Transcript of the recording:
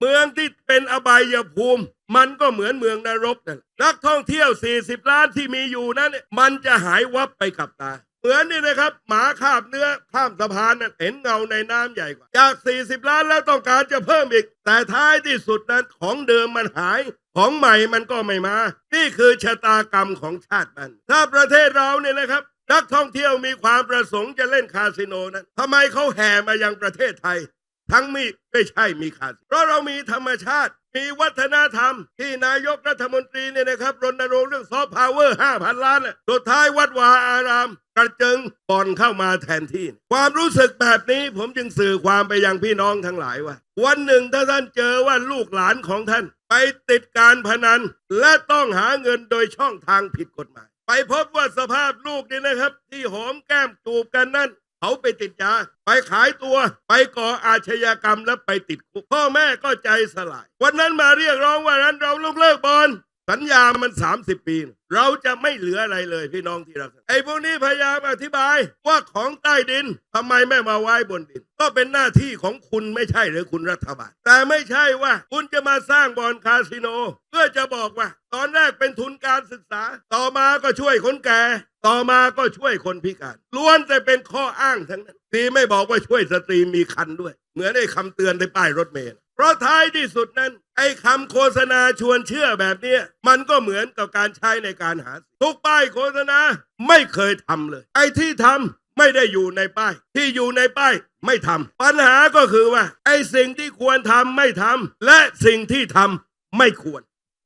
เมืองที่เป็นอบายภูมิ มันก็เหมือนเมืองนรกนั่นนักท่องเที่ยว 40 ล้านที่มีอยู่นั้นมันจะหายวับไปกับตา เหมือนนี่นะครับ หมาคาบเนื้อข้ามสะพานนั้นเห็นเงาในน้ำใหญ่กว่าจาก 40 ล้านแล้วต้องการจะเพิ่มอีก แต่ท้ายที่สุดนั้นของเดิมมันหายของใหม่มันก็ไม่มา นี่คือชะตากรรมของชาติมัน ถ้าประเทศเราเนี่ยนะครับนักท่องเที่ยวมีความประสงค์จะเล่นคาสิโนนั้นทำไมเขาแห่มายังประเทศไทย ทั้งมีไม่ใช่มีคาสิโนเพราะเรามีธรรมชาติ มีวัฒนธรรม ที่นายกรัฐมนตรีเนี่ยนะครับรณรงค์เรื่องซอฟต์พาวเวอร์ห้าพันล้านสุดท้ายวัดวาอาราม กระเจิงบ่อนเข้ามาแทนที่ ความรู้สึกแบบนี้ผมจึงสื่อความไปยังพี่น้องทั้งหลายว่า วันหนึ่งถ้าท่านเจอว่าลูกหลานของท่าน ไปติดการพนัน และต้องหาเงินโดยช่องทางผิดกฎหมาย ไปพบว่าสภาพลูกนี่นะครับ ที่หอมแก้มจูบกันนั่น เขาไปติดยา ไปขายตัว ไปก่ออาชญากรรมและไปติดคุกพ่อแม่ก็ใจสลาย วันนั้นมาเรียกร้องว่านั้นเราลุกเลิกบอล สัญญามัน 30 ปี เราจะไม่เหลืออะไรเลยพี่น้องที่รักไอ้พวกนี้พยายามอธิบายว่าของใต้ดินทำไมไม่มาไว้บนดิน ก็เป็นหน้าที่ของคุณไม่ใช่หรือคุณรัฐบาล แต่ไม่ใช่ว่า คุณจะมาสร้างบอลคาสิโน เพื่อจะบอกว่า ตอนแรกเป็นทุนการศึกษา ต่อมาก็ช่วยคนแก่ ต่อมาก็ช่วยคนพิการล้วนแต่เป็นข้ออ้างทั้งนั้นดีไม่บอกว่าช่วยสตรีมีคันด้วย เหมือนไอ้คำเตือนในป้ายรถเมล์ เพราะท้ายที่สุดนั้น ไอ้คำโฆษณาชวนเชื่อแบบนี้มันก็เหมือนกับการใช้ในการหา ทุกป้ายโฆษณาไม่เคยทำเลย ไอ้ที่ทำไม่ได้อยู่ในป้าย ที่อยู่ในป้ายไม่ทำปัญหาก็คือว่า ไอ้สิ่งที่ควรทำไม่ทำและสิ่งที่ทำไม่ควร